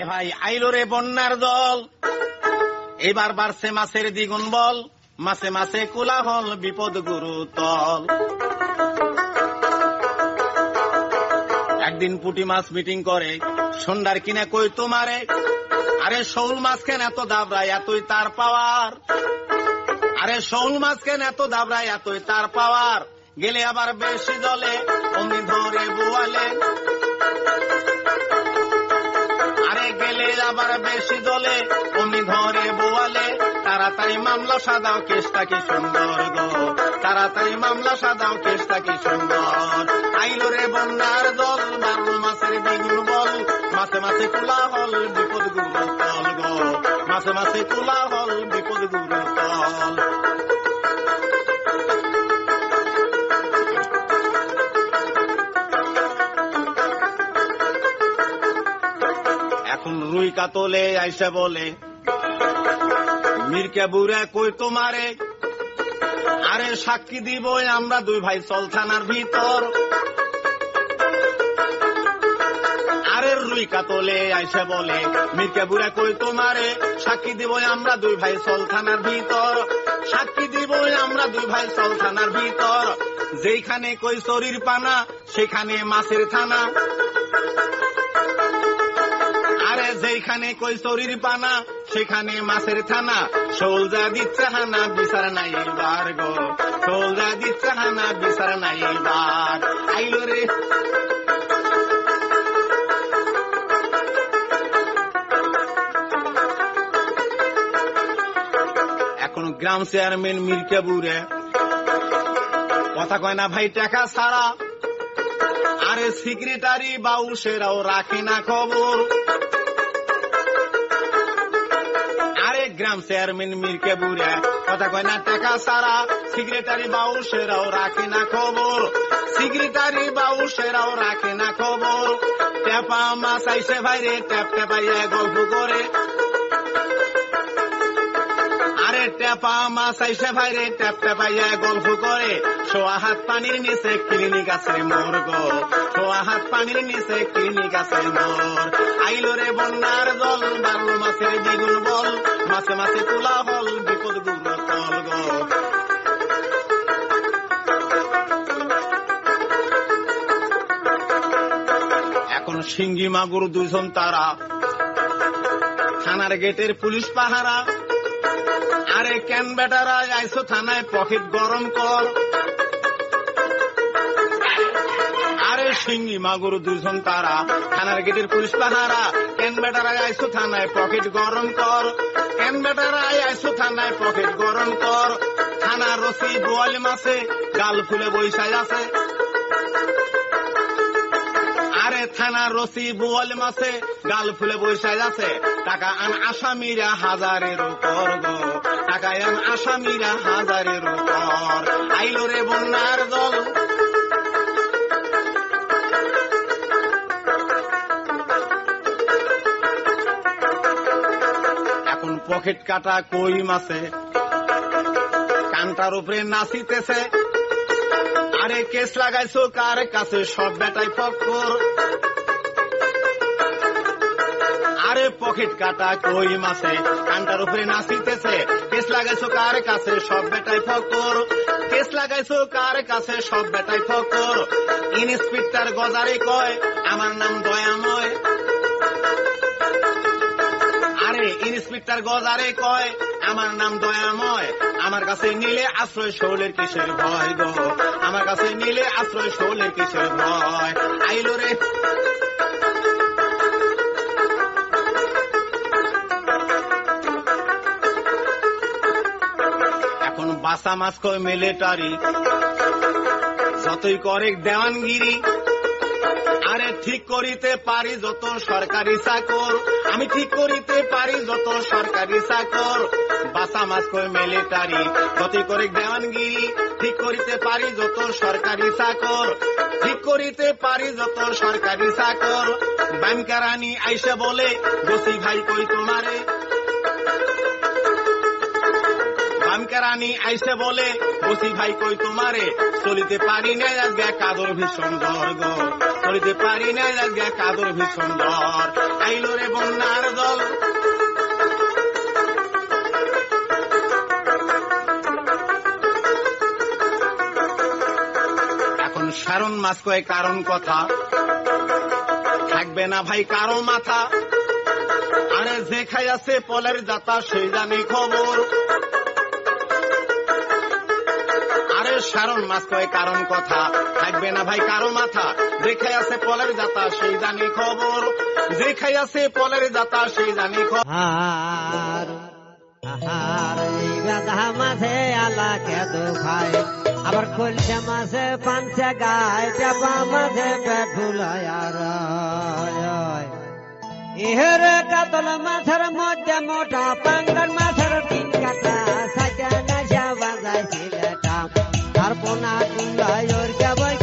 এ ভাই, আইলো রে বন্যার দল। এবার বাড়ছে মাছের দ্বিগুণ বল মাসে মাসে কোলাহল, বিপদ গুরু তল। একদিন পুটি মাছ মিটিং করে, সন্ধ্যার কিনে কই তোমারে? আরে শৌল মাছ কেন এত দাবরায় এতই তার পাওয়ার? আরে শৌল মাছ কেন এত দাবরায় এতই তার পাওয়ার? গেলে আবার বেশি জলে অমনি ধরে বোয়ালে। আরে গেলে আবার বেশি দলে অমনি ধরে বোয়ালে, তাড়াতাড়ি মামলা সাদাও কেসটা কি সুন্দর গো। তাড়াতাড়ি মামলা সাদাও কেসটা কি সুন্দর। আইলো রে বন্যার দল, বারো মাসের দ্বিগুণ বল। মাসে মাসে কুলা হল বিপদ গুরু তল গো। মাসে মাসে কুলা কাতলে আইসে বলে মির্কা বুড়া কই তোমারে? আরে সাক্ষী দিব আমরা দুই ভাই সলথানার ভিতর। আরে রুই কাতলে আইসে বলে বুড়া কই তোমারে? সাক্ষী দিব আমরা দুই ভাই সলথানার ভিতর। সাক্ষী দিব আমরা দুই ভাই সলথানার ভিতর। যেখানে কই শরীর পানা, সেখানে মাছের থানা। যেখানে কই শরীর পানা সেখানে মাছের থানা। সৌলজা দিচ্ছে হানা, বিচার নাই বার গো। সৌলজা দিচ্ছে হানা, বিচার নাই বার আইলো রে। এখন গ্রাম চেয়ারম্যান মির্কা বুড়ে। কথা কয় না ভাই টাকা ছাড়া। আরে সেক্রেটারি বাউসেরাও রাখে না খবর। গ্রাম চেয়ারম্যান মির্কে বুড়া কথা কয় না টাকা সারা সেক্রেটারি বাউসেরাও রাখে না খবর সেক্রেটারি বাউসেরাও রাখে না খবর টেপা মাছ আইসে ভাইরে ট্যাপ টেপাইয়া গল্প করে আরে আইসে ট্যাপ গল্প করে সোয়া হাত পানির নিচে ক্লিনিক আছে মোর সোয়া হাত পানির নিচে ক্লিনিক আছে মোর আইলো রে বন্যার দল বারো মাসের দ্বিগুণ বল মাসে মাসে তোলা বিপদগুলো এখন সিঙ্গি মাগুর দুজন তারা, থানার গেটের পুলিশ পাহারা। আরে কেন বেটারা, আইসো থানায় পকেট গরম কর। আরে সিঙ্গি মাগুর দুজন তারা, থানার গেটের পুলিশ পাহারা। কেন বেটারা, আইসো থানায় পকেট গরম কর। কেন বেটারা আইসো থানায় পকেট গরম কর। থানার রসি বোয়াল মাসে গাল ফুলে বৈশাই আছে। আরে থানার রসি বোয়াল মাসে গাল ফুলে বৈশাই আছে। টাকা আন আসামিরা হাজারের উপর গো। টাকা আন আসামিরা হাজারের উপর আইলো রে বন্যার দল পকেট কাটা কই মাসে কানটার উপরে নাচিতেছে। আরে কেস লাগাইছো কার কাছে? সব বেটাই ফক্কর আরে পকেট কাটা কই মাসে কানটার উপরে নাচিতেছে। কেস লাগাইছো কার কাছে? সব বেটাই ফকর। কেস লাগাইছো কার কাছে? সব বেটাই ফকর। ইন্সপেক্টর গজারে কয়, আমার নাম দয়াময়। ইন্সপেক্টর গজারে কয়, আমার নাম দয়াময়, আমার কাছে নিলে আশ্রয় শোলের কিসের ভয় গো, আমার কাছে নিলে আশ্রয় শোলের কিসের ভয়। আইলো রে। এখন বাসা মাছ কয় মিলিটারি, যতই করে দেওয়ানগিরি আরে ঠিক করিতে পারি যত সরকারি চাকর। আমি ঠিক করিতে পারি যত সরকারি চাকর। বাসা মাছ কই মিলিটারি যতই করে দেওয়ানগিরি ঠিক করিতে পারি যত সরকারি চাকর। ঠিক করিতে পারি যত সরকারি চাকর। ব্যাংকারানি আইসে বলে, বসি ভাই কই তোমারে? রানী আইসে বলে, বসি ভাই কই তোমারে? চলিতে পারি না কাদর ভীষণ গো করিতে পারি না লাগে কাদর ভীষণ ডর আইলো রে বন্যার দল। এখন সারণ মাছ কয় কারণ কথা। থাকবে না ভাই কারও মাথা। আরে যে খাই আছে পলের দাতা সেই জানি খবর। সারণ মাছ কয় কারণ কথা। থাকবে না ভাই কারও মাথা। যে খাই আছে পলের দাতা সেই জানি খবর। যে খাই আছে পলের দাতা সেই জানি খবর। মাঝে আলা কেদু খায় আবার মাঝে পাঞ্চা গায়, চাপা মাঝে ইহের কাতল মাছের মধ্যে মোটা পাঙ্গার মাছের তিন কাটা, সাইটা নাচা বাজায় তার পোনা কুলায় ওর কেবল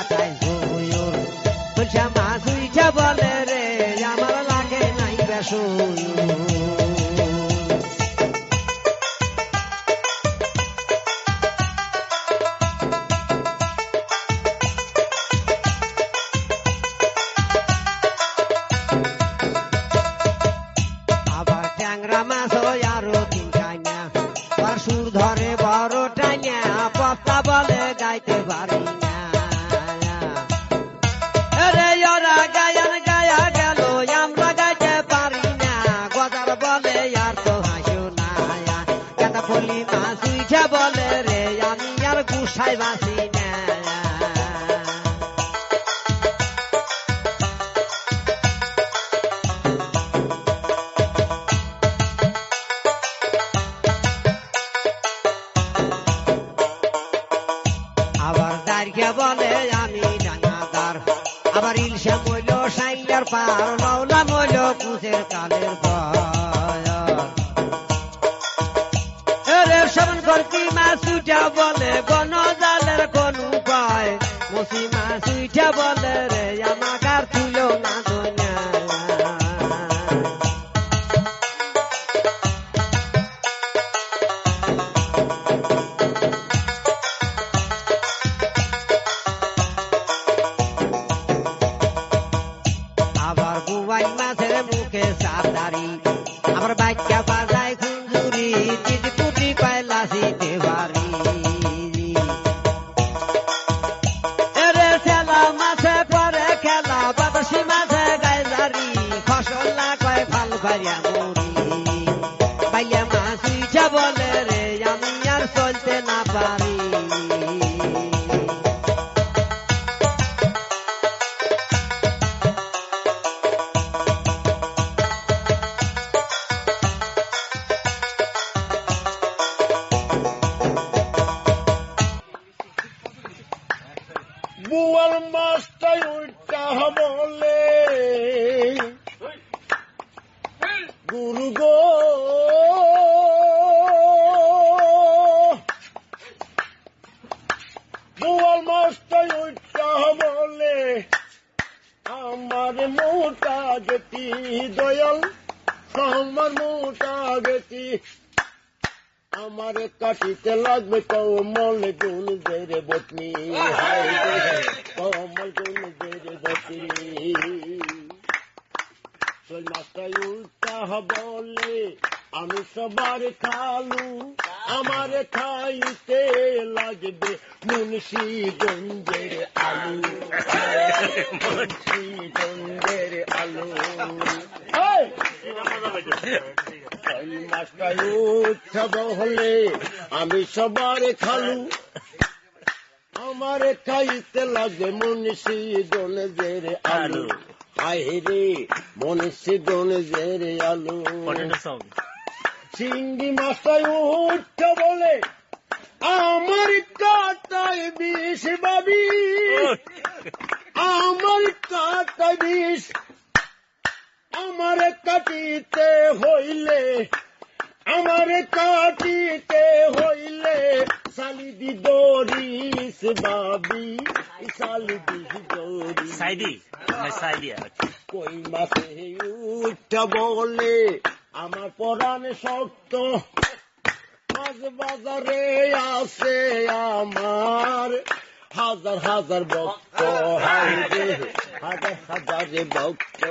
কাটায় সোর বলছা মাছ উইঠা বলে রে আমার লাগে নাই বেসুর গুসাই বাসি না আবার দাঁড়িয়ে বলে, আমি ডাঙাদার আবার ইলশা মইল সাইলার পার লওলা মইল কালের বলে پیتے لگ کومل گن زیر بطنی کومل گن زیر بطنی سجنا کا بولے۔ আমি সবার খালু আমার খাইতে লাগবে মুন্সি গঞ্জের আলু। মুন্সি গঞ্জের আলু। উৎসব হলে আমি সবার খালু। আমার খাইতে লাগে মনীষী গণজের আলু। হায় রে মনীষী গণজের আলু। চিংড়ি মাছটাই উঠতে বলে, আমার কাটায় বিষ বাবি আমার কাটায় বিষ, আমার কাটিতে হইলে, আমার কাটিতে হইলে সালিদি দরিস বাবি সালিদি দরিস সাইদি সাইদি কই মাসে উঠা বলে? আমার পরাণ শক্ত। মাঝ বাজারে আছে আমার। হাজার হাজার ভক্ত। হাজার হাজার ভক্ত।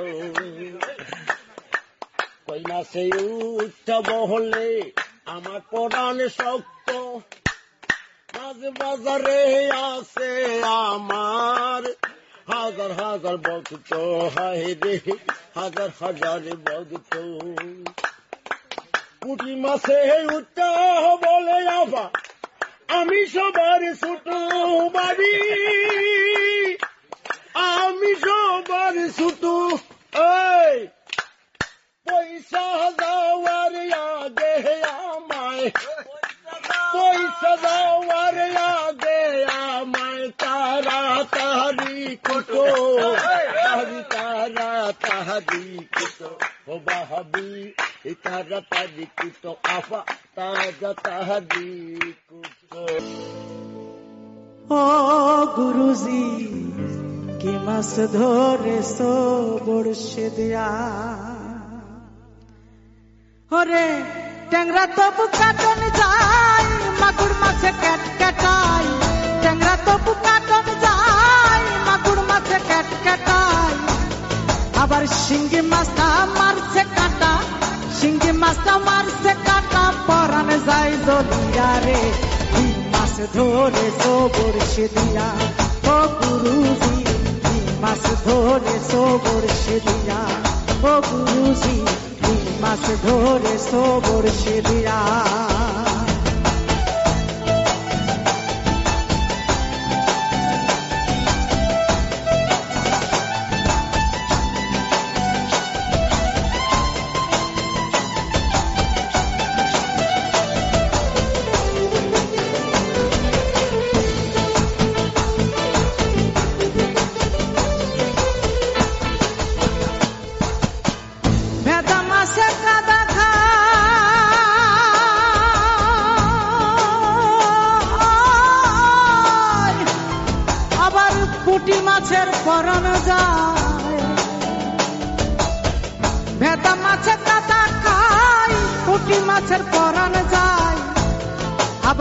কই মাসে উঠা বহলে আমার পরাণ শক্ত। মাঝ বাজারে আছে আমার। হাজার হাজার ভক্ত হায় রে, হাজার হাজার ভক্ত পুটি মাসে উঠা বলে আবা, আমি সবার ছোট বাড়ি। আমি সবার ছোট, এই, পয়সা দেওয়ার আগে আমায়, পয়সা দেওয়ার আগে আমায়। তারা তাহারি কুটো, তাহারি তারা তাহারি কুটো। ও বাহাবি তারা তাহারি কুটো, আফা তাজা তাহারি কুটো। ও গুরুজি, কি মাছ ধরে সো বড়শে দেয়া ওরে ট্যাংরা তবু কাটন যায় আবার শিঙ্গি মাছটা মারছে কাটা। শিঙ্গি মাছটা মারছে কাটা পরান যায় জলিয়া রে। মাছ ধরে সবর সে দিয়া ও গুরুজি দুই মাছ ধরে সবর সে দিয়া ও গুরুজি মাছ ধরে সবর সে দিয়া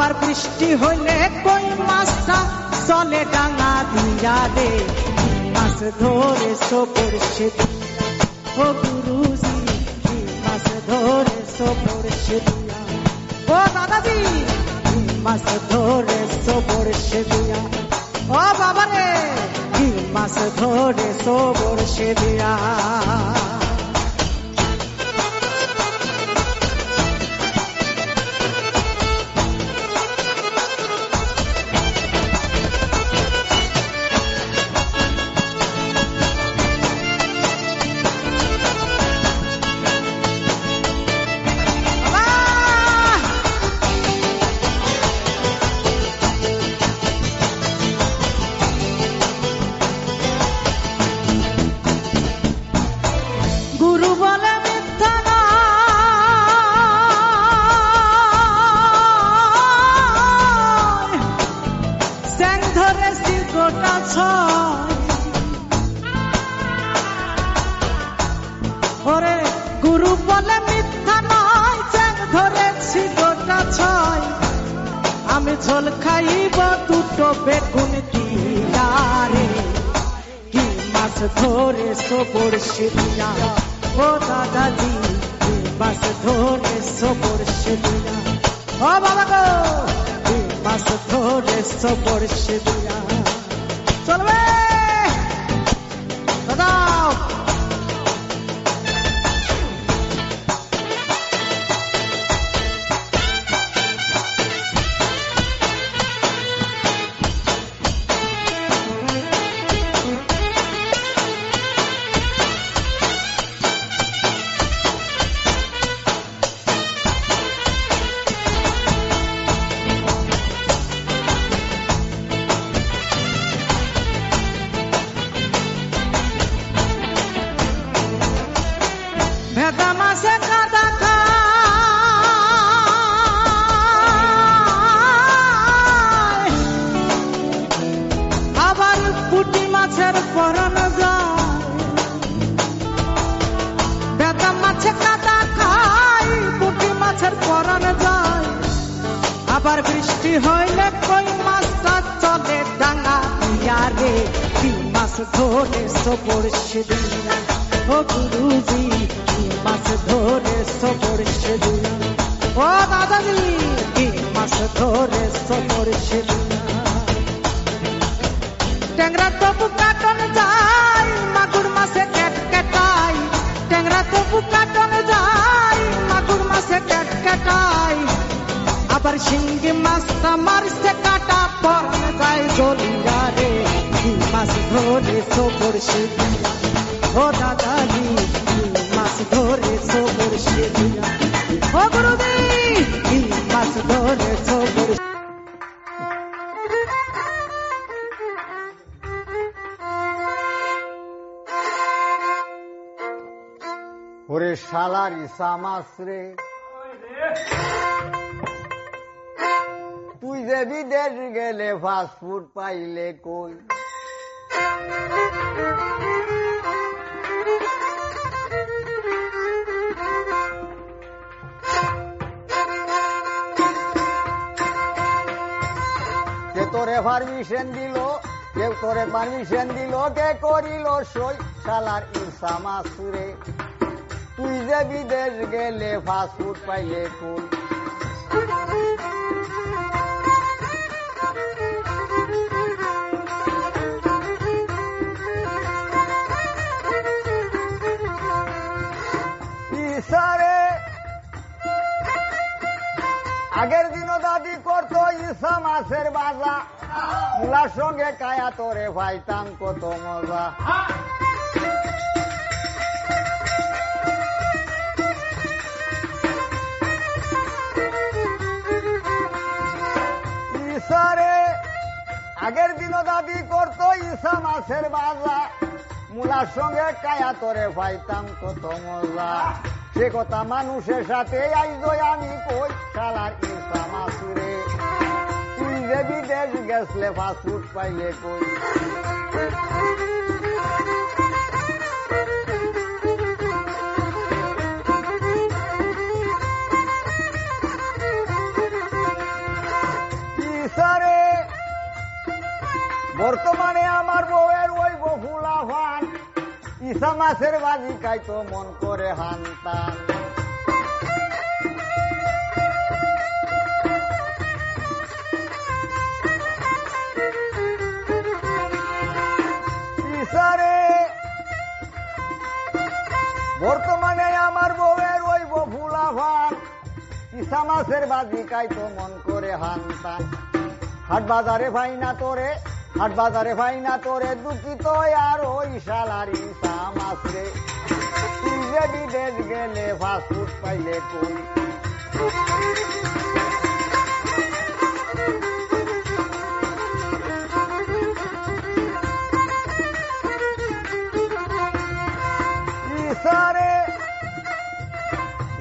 আবার বৃষ্টি হইলে কই মাছটা? চলে ডাঙা দিয়া রে মাছ ধরে সোপর সে ও গুরুজি মাছ ধরে সে ও দাদাজি মাছ ধরে সোপর সে দিয়া ও বাবা রে মাছ ধরে সোপর সে দিয়া আমি ঝোল খাইব, দুটো বেগুন দিয়ারে কি মাছ ধরে সবর শিলিয়া ও দাদাজি কি মাছ ধরে সবর শিলিয়া ও বাবা গো, কি মাছ ধরে সবর শিলিয়া চলবে! বৃষ্টি হইলে কই মাছটা চলে ডাঙা দিয়া রে। কি মাছ ধরে সবর সেদিনা ও গুরুজি, কি মাছ ধরে সবর সেদিনা ও দাদাজি, কি মাছ ধরে সবর সেদিনা ট্যাংরা তবু কাটন যায়, মাগুর মাছে ক্যাট ক্যাটাই ট্যাংরা তবু কাটন যায়, মাগুর মাছে ক্যাট ক্যাটাই আবার শিঙ্গি মাছটা মারছে কাটা পরন যায় গলিয়া রে। মাছ ধরে সবর সেদিনা ও দাদাজি কি মাছ ধরে সবর সেদিনা ও মাছ ধরে সবর ওরে শালার ইসামাস রে। তুই যে বিদেশ গেলে ফাস্টফুড পাইলে কই? কে তোরে পারমিশন দিল, কেউ তোরে পারমিশন দিল, কে করিল সই? শালার ইসামাস রে তুই যে বিদেশ গেলে ফাস্টফুড পাইলে কই? আগের দিনও দাদি করতো ইসা মাছের বাজা। মুলার সঙ্গে কায়া তোরে পাইতাম কত মজা। আগের দিনও দাদি করতো ইসা মাছের বাজা। মুলার সঙ্গে কায়া তোরে পাইতাম কত মজা। সে কথা মানুষের সাথে আইজো আমি কই, শালার ইসা মাসুরে তুই যে বিদেশ গেছলে ফাস্টফুড পাইলে কই? বর্তমানে আমার বউয়ের ওই বফুলা ফান ইসা মাছের বাজি খাইতো, মন করে হানতান। ইসা মাছের বাজি খাইতো মন করে হানতান হাট বাজারে ভাই না তোরে, হাট বাজারে ভাই না তোরে, দুঃখিত আর ওই শালার ইসা মাছ রে। তুই যে বিদেশ গেলে ফাস্টফুড পাইলে কই?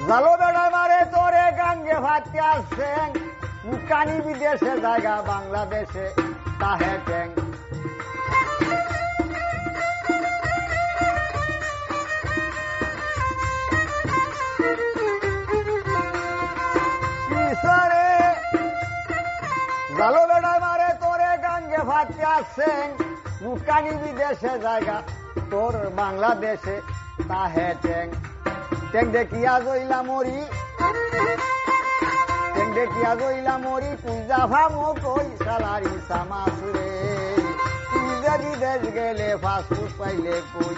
জালো ভাতে আসছেন, উকানি বিদেশে, জায়গা বাংলাদেশে, তাহে ট্যাং ইসারে জালো বেড়া মারে, তোরে গাঙ্গে ভাতে আসছেন, উকানি বিদেশে, জায়গা তোর বাংলাদেশে, তাহে ট্যাং ট্যাং দেখিয়া জইলা মরি দেখিয়া গইলা মরি, তুই যাভামো কই সালারি সামাস রে তুই যদি দেশ গেলে ফাঁসফুট পাইলে কই?